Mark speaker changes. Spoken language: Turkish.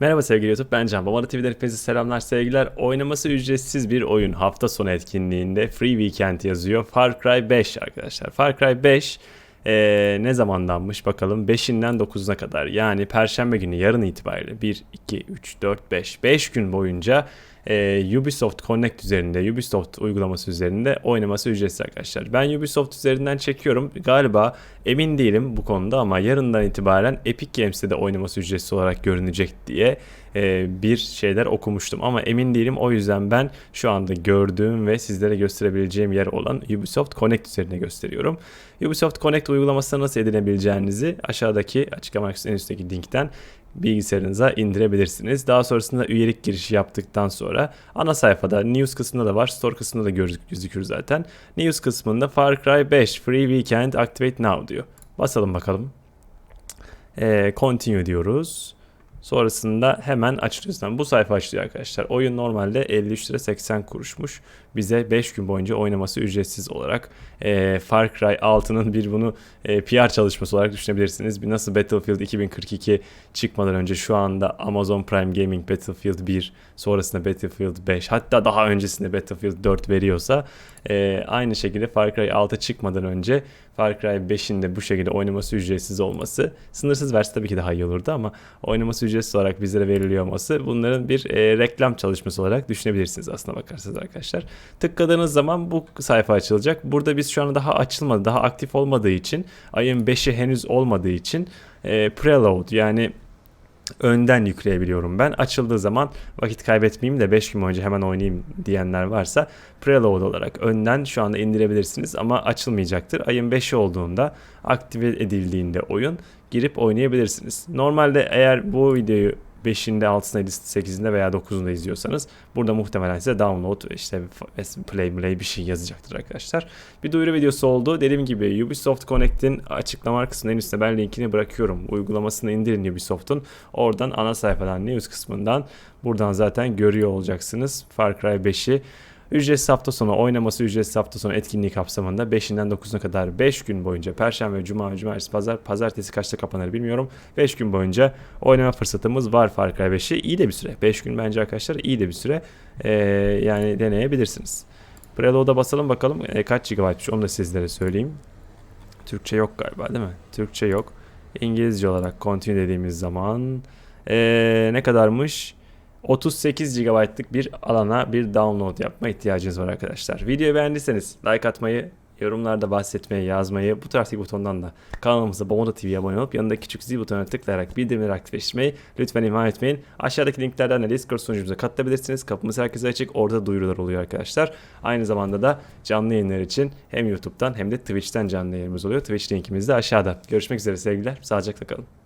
Speaker 1: Merhaba sevgili YouTube ben Can. Babana TV'den hepinize selamlar sevgiler. Oynaması ücretsiz bir oyun hafta sonu etkinliğinde Free Weekend yazıyor. Far Cry 5 arkadaşlar. Far Cry 5 eee, ne zamandanmış bakalım 5'inden 9'una kadar yani Perşembe günü yarın itibariyle 1, 2, 3, 4, 5 5 gün boyunca eee, Ubisoft Connect üzerinde Ubisoft uygulaması üzerinde oynaması ücretsiz arkadaşlar. Ben Ubisoft üzerinden çekiyorum. Galiba emin değilim bu konuda ama yarından itibaren Epic Games'te de oynaması ücretsiz olarak görünecek diye e, bir şeyler okumuştum ama emin değilim. O yüzden ben şu anda gördüğüm ve sizlere gösterebileceğim yer olan Ubisoft Connect üzerine gösteriyorum. Ubisoft Connect uygulamasını nasıl edinebileceğinizi aşağıdaki açıklama en üstteki linkten bilgisayarınıza indirebilirsiniz. Daha sonrasında üyelik girişi yaptıktan sonra ana sayfada news kısmında da var, store kısmında da gözük- gözükür zaten. News kısmında Far Cry 5 Free Weekend Activate Now diyor. Basalım bakalım. Ee, continue diyoruz. Sonrasında hemen açılıyor. Bu sayfa açılıyor arkadaşlar. Oyun normalde 53 lira 80 kuruşmuş. Bize 5 gün boyunca oynaması ücretsiz olarak e, Far Cry 6'nın bir bunu e, PR çalışması olarak düşünebilirsiniz. Bir nasıl Battlefield 2042 çıkmadan önce şu anda Amazon Prime Gaming Battlefield 1 sonrasında Battlefield 5 hatta daha öncesinde Battlefield 4 veriyorsa e, aynı şekilde Far Cry 6 çıkmadan önce Far Cry 5'in de bu şekilde oynaması ücretsiz olması sınırsız verse tabii ki daha iyi olurdu ama oynaması ücretsiz olarak bizlere veriliyor olması bunların bir e, reklam çalışması olarak düşünebilirsiniz aslına bakarsanız arkadaşlar. Tıkladığınız zaman bu sayfa açılacak. Burada biz şu anda daha açılmadı, daha aktif olmadığı için ayın 5'i henüz olmadığı için e, preload yani önden yükleyebiliyorum ben. Açıldığı zaman vakit kaybetmeyeyim de 5 gün boyunca hemen oynayayım diyenler varsa preload olarak önden şu anda indirebilirsiniz ama açılmayacaktır. Ayın 5'i olduğunda aktive edildiğinde oyun girip oynayabilirsiniz. Normalde eğer bu videoyu 5'inde, 6'sında, 8'inde veya 9'unda izliyorsanız burada muhtemelen size download işte play play bir şey yazacaktır arkadaşlar. Bir duyuru videosu oldu. Dediğim gibi Ubisoft Connect'in açıklama kısmının en üstte ben linkini bırakıyorum. Uygulamasını indirin Ubisoft'un. Oradan ana sayfadan news kısmından buradan zaten görüyor olacaksınız. Far Cry 5'i Ücretsiz hafta sonu oynaması ücretsiz hafta sonu etkinliği kapsamında 5'inden 9'una kadar 5 gün boyunca Perşembe, Cuma, Cumartesi, Pazar, Pazartesi kaçta kapanır bilmiyorum. 5 gün boyunca oynama fırsatımız var Far Cry 5'i. İyi de bir süre. 5 gün bence arkadaşlar iyi de bir süre. Ee, yani deneyebilirsiniz. Preload'a basalım bakalım e, kaç GB'mış onu da sizlere söyleyeyim. Türkçe yok galiba değil mi? Türkçe yok. İngilizce olarak continue dediğimiz zaman ee, ne kadarmış? 38 GB'lık bir alana bir download yapma ihtiyacınız var arkadaşlar. Videoyu beğendiyseniz like atmayı, yorumlarda bahsetmeyi, yazmayı, bu taraftaki butondan da kanalımıza Bomoda TV'ye abone olup yanındaki küçük zil butonuna tıklayarak bildirimleri aktifleştirmeyi lütfen ihmal etmeyin. Aşağıdaki linklerden de Discord sunucumuza katılabilirsiniz. Kapımız herkese açık. Orada duyurular oluyor arkadaşlar. Aynı zamanda da canlı yayınlar için hem YouTube'dan hem de Twitch'ten canlı yayınımız oluyor. Twitch linkimiz de aşağıda. Görüşmek üzere sevgiler. Sağlıcakla kalın.